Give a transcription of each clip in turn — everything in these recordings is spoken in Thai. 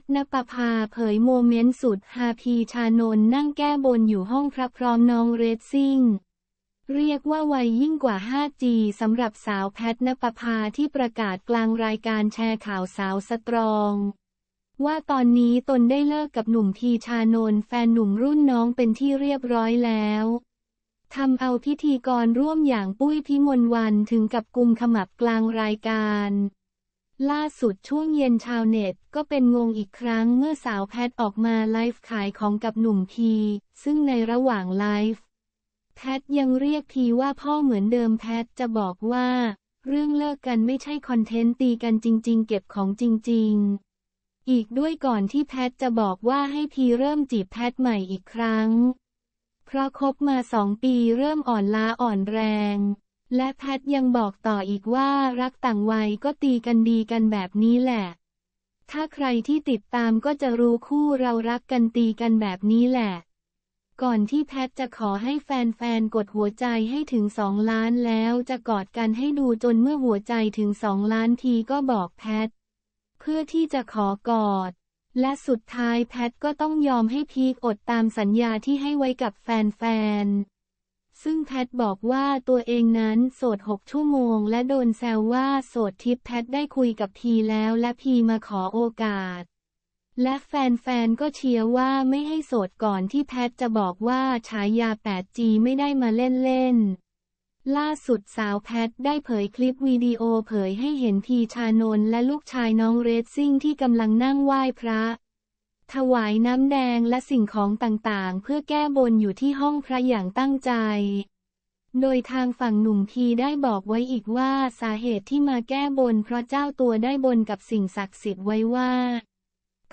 ทนปภาเผยโมเมนต์สุดฮาพีชานนนั่งแก้บนอยู่ห้องพระพร้อมน้องเรซซิ่ง เรียกว่าวัยยิ่งกว่า 5G สำหรับสาวแพทนปภาที่ประกาศกลางรายการแชร์ข่าวสาวสตรอง ว่าตอนนี้ตนได้เลิกกับหนุ่มทีชานนแฟนหนุ่มรุ่นน้องเป็นที่เรียบร้อยแล้วทำเอาพิธีกรร่วมอย่างปุ้ยพิมลวันถึงกับกุมขมับกลางรายการ ล่าสุดช่วงเย็นชาวเน็ตก็เป็นงงอีกครั้งเมื่อสาวแพทออกมาไลฟ์ขายของกับหนุ่มพี ซึ่งในระหว่างไลฟ์แพทยังเรียกพีว่าพ่อเหมือนเดิมแพทจะบอกว่า เรื่องเลิกกันไม่ใช่คอนเทนต์ตีกันจริง ๆ เก็บของจริง ๆ อีกด้วยก่อนที่แพทจะบอกว่าให้พีเริ่มจีบแพทใหม่อีกครั้ง เพราะคบมาสองปีเริ่มอ่อนล้าอ่อนแรง และแพทยังบอกต่ออีกว่ารักต่างวัยก็ตีกันดีกันแบบนี้แหละ ถ้าใครที่ติดตามก็จะรู้คู่เรารักกันตีกันแบบนี้แหละ ก่อนที่แพทจะขอให้แฟนๆ กดหัวใจให้ถึงสองล้านแล้วจะกอดกันให้ดูจนเมื่อหัวใจถึงสองล้านทีก็บอกแพท เพื่อที่จะขอกอด และสุดท้ายแพทก็ต้องยอมให้พีคอดตามสัญญาที่ให้ไว้กับแฟนๆ ซึ่งแพทบอกว่าตัวเองนั้นโสด 6 ชั่วโมง และโดนแซวว่าโสดทิปแพทได้คุยกับพีแล้วและพีมาขอโอกาส และแฟนๆ ก็เชียร์ว่าไม่ให้โสดก่อนที่แพทจะบอกว่าฉายา 8G ไม่ได้มาเล่นๆล่าสุดสาวแพทได้เผยคลิปวิดีโอเผยให้เห็นพีชานนท์และลูกชายน้องเรซซิ่งที่กำลังนั่งไหว้พระ ถวายน้ำแดงและสิ่งของต่างๆ เพื่อแก้บนอยู่ที่ห้องพระอย่างตั้งใจ โดยทางฝั่งหนุ่มพีได้บอกไว้อีกว่าสาเหตุที่มาแก้บนเพราะเจ้าตัวได้บนกับสิ่งศักดิ์สิทธิ์ไว้ว่า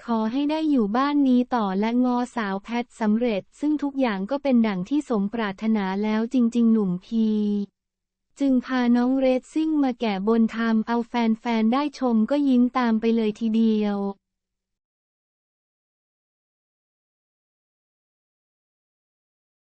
ขอให้ได้อยู่บ้านนี้ต่อและงอสาวแพทสำเร็จ ซึ่งทุกอย่างก็เป็นดั่งที่สมปรารถนาแล้วจริง ๆ หนุ่มพีจึงพาน้องเรซซิ่งมาแก่บนทำเอาแฟนๆได้ชมก็ยิ้มตามไปเลยทีเดียว